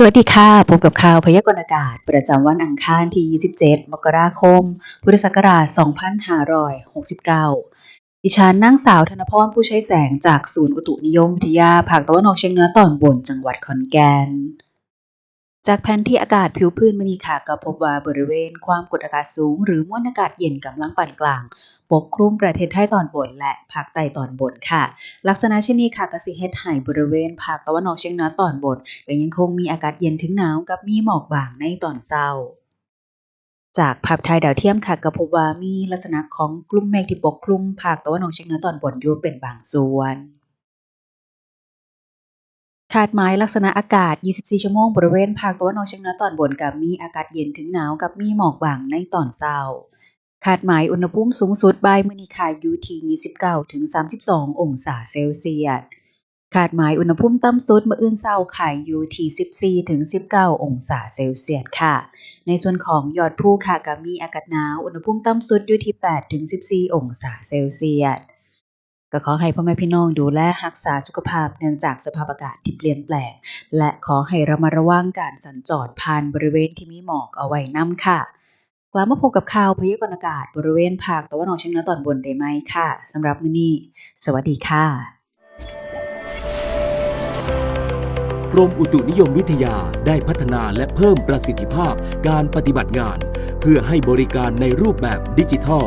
สวัสดีค่ะ พบกับข่าวพยากรณ์อากาศ ประจำวันอังคารที่ 27 มกราคม พุทธศักราช 2569 ดิฉันนางสาวธนพรผู้ใช้แสงจากศูนย์อุตุนิยมวิทยาภาคตะวันออกเฉียงเหนือตอนบนจังหวัดขอนแก่น จากแผนที่อากาศผิวพื้นมณีค่ะก็พบว่าบริเวณความกดอากาศสูง หรือมวลอากาศเย็นกำลังปานกลาง ปกคลุมประเทศไทยตอนบนและภาคใต้ตอนบนค่ะ ลักษณะเช่นนี้ค่ะกสิเฮ็ดให้บริเวณภาคตะวันออกเฉียงเหนือตอนบนก็ยังคงมีอากาศเย็นถึงหนาวกับมีหมอกบางในตอนเช้าจากภาพถ่ายดาวเทียมค่ะก็พบว่ามีลักษณะของกลุ่มเมฆที่ปกคลุมภาคตะวันออกเฉียงเหนือตอนบนอยู่เป็นบางส่วน คาดหมายลักษณะอากาศ 24 ชั่วโมง บริเวณภาคตะวันออกเฉียงเหนือตอนบนกับมีอากาศเย็นถึงหนาวกับมีหมอกบางในตอนเช้าคาดหมายอุณหภูมิสูงสุดบ่ายมื้อนี้ค่ะอยู่ที่29ถึง32 องศาเซลเซียสคาดหมายอุณหภูมิต่ำสุดมื้ออื่นเช้าค่ะอยู่ที่14ถึง19 องศาเซลเซียสค่ะ ในส่วนของยอดภูค่ะก็มีอากาศหนาว อุณหภูมิต่ำสุดอยู่ที่8ถึง14 องศาเซลเซียส ก็ขอให้พ่อแม่พี่น้องดูแลรักษาสุขภาพเนื่องจากสภาพอากาศที่เปลี่ยนแปลง และขอให้ระมัดระวังการสัญจรผ่านบริเวณที่มีหมอกเอาไว้นำค่ะกลับมาพบกับข่าวพยากรณ์อากาศบริเวณภาคตะวันออกเฉียงเหนือตอนบนได้ไหมค่ะสำหรับมื้อนี้ สวัสดีค่ะ กรมอุตุนิยมวิทยาได้พัฒนาและเพิ่มประสิทธิภาพการปฏิบัติงาน เพื่อให้บริการในรูปแบบดิจิทัล